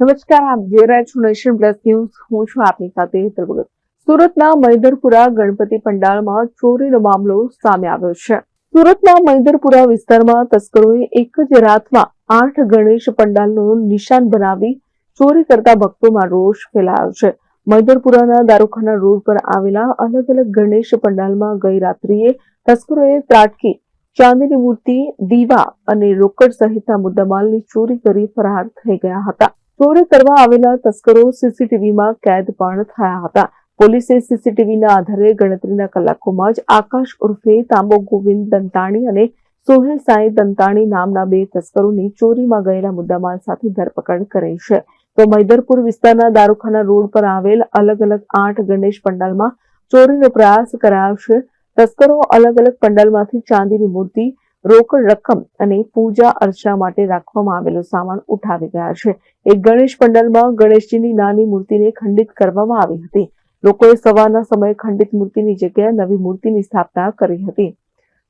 નમસ્કાર, આપ જોઈ રહ્યા છો નેશન પ્લસ ન્યૂઝ. હું છું આપની સાથે હેતલ ભગત. સુરતના મૈદરપુરા ગણપતિ પંડાળમાં ચોરીનો મામલો સામે આવ્યો છે. સુરતના મૈદરપુરા વિસ્તારમાં તસ્કરોએ એક જ રાતમાં આઠ ગણેશ પંડાલનો નિશાન બનાવી ચોરી કરતા ભક્તોમાં રોષ ફેલાયો છે. મૈદરપુરાના દારૂખાના રોડ પર આવેલા અલગ અલગ ગણેશ પંડાલમાં ગઈ રાત્રિએ તસ્કરોએ ત્રાટકી, ચાંદીની મૂર્તિ, દીવા અને રોકડ સહિતના મુદ્દામાલની ચોરી કરી ફરાર થઈ ગયા હતા. ચોરી કરવા આવેલા તસ્કરો સીસીટીવીમાં કેદ પણ થયા હતા. પોલીસે સીસીટીવીના આધારે ગણતરીના કલાકોમાં જ આકાશ ઉર્ફે તાંબો ગોવિંદ દંતાણી અને સોહેલ સાંઈ દંતાણી નામના બે તસ્કરોની ચોરીમાં ગયેલા મુદ્દામાલ સાથે ધરપકડ કરી છે. તો મૈદરપુર વિસ્તારના દારૂખાના રોડ પર આવેલ અલગ અલગ આઠ ગણેશ પંડાલમાં ચોરીનો પ્રયાસ કરાયો છે. તસ્કરો અલગ અલગ પંડાલમાંથી ચાંદીની મૂર્તિ રોકડ રકમ અને પૂજા અર્ચના માટે રાખવામાં આવેલો સામાન ઉઠાવી ગયા છે. એક ગણેશ પંડાલમાં ગણેશજીની નાની મૂર્તિને ખંડિત કરવામાં આવી હતી. લોકોએ સવારના સમયે ખંડિત મૂર્તિની જગ્યાએ નવી મૂર્તિની સ્થાપના કરી હતી.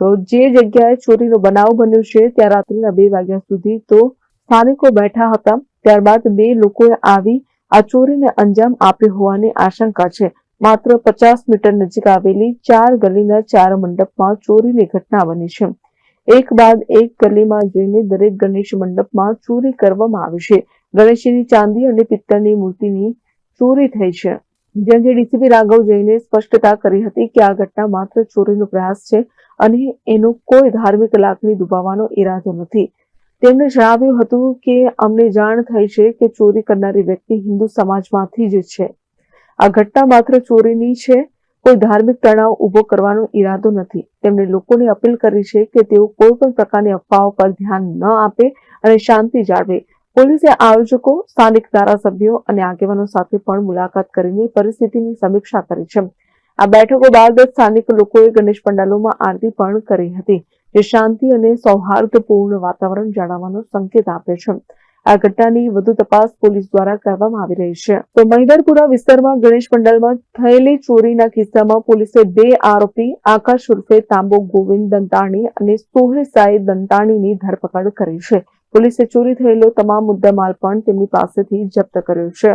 તો જે જગ્યાએ ચોરીનો બનાવ બન્યો છે, ત્યાં રાત્રિના બે વાગ્યા સુધી તો સ્થાનિકો બેઠા હતા. ત્યારબાદ બે લોકોએ આવી આ ચોરીને અંજામ આપ્યો હોવાની આશંકા છે. માત્ર પચાસ મીટર નજીક આવેલી ચાર ગલીના ચાર મંડપમાં ચોરીની ઘટના બની છે. એક બાદ એક ગલીમાં જઈને દરેક ગણેશ મંડપમાં ચોરી કરવામાં આવી છે. ગણેશજીની ચાંદી અને પિત્તળની મૂર્તિની ચોરી થઈ છે. જે અંગે ડીસીપી રાઘવ જૈને સ્પષ્ટતા કરી હતી કે આ ઘટના માત્ર ચોરીનો પ્રયાસ છે અને એનો કોઈ ધાર્મિક લાગણી દુભાવવાનો ઈરાદો નથી. તેમણે જણાવ્યું હતું કે અમને જાણ થઈ છે કે ચોરી કરનારી વ્યક્તિ હિન્દુ સમાજમાંથી જ છે. આ ઘટના માત્ર ચોરીની છે કોઈ ધાર્મિક તણાવ ઊભો કરવાનો ઈરાદો નથી. તેમણે લોકોને અપીલ કરી છે કે તેઓ કોઈ પણ પ્રકારની અફવાઓ પર ધ્યાન ન આપે અને શાંતિ જાળવે. પોલીસે આયોજકો, સ્થાનિક ધારાસભ્યો અને આગેવાનો સાથે પણ મુલાકાત કરીને પરિસ્થિતિની સમીક્ષા કરી છે. આ બેઠકો બાદ સ્થાનિક લોકોએ ગણેશ પંડાલોમાં આરતી પણ કરી હતી, જે શાંતિ અને સૌહાર્દપૂર્ણ વાતાવરણ જાળવવાનો સંકેત આપે છે. આ ઘટનાની વધુ તપાસ પોલીસ દ્વારા કરવામાં આવી રહી છે. તો મહિદરપુરા વિસ્તારમાં ગણેશ પંડાલમાં થયેલી ચોરીના કિસ્સામાં પોલીસે બે આરોપી આકાશ ઉર્ફે તાંબો ગોવિંદ દંતાણી અને સોહે સાઈ દંતાણીની ધરપકડ કરી છે. પોલીસે ચોરી થયેલો તમામ મુદ્દામાલ પણ તેમની પાસેથી જપ્ત કર્યો છે.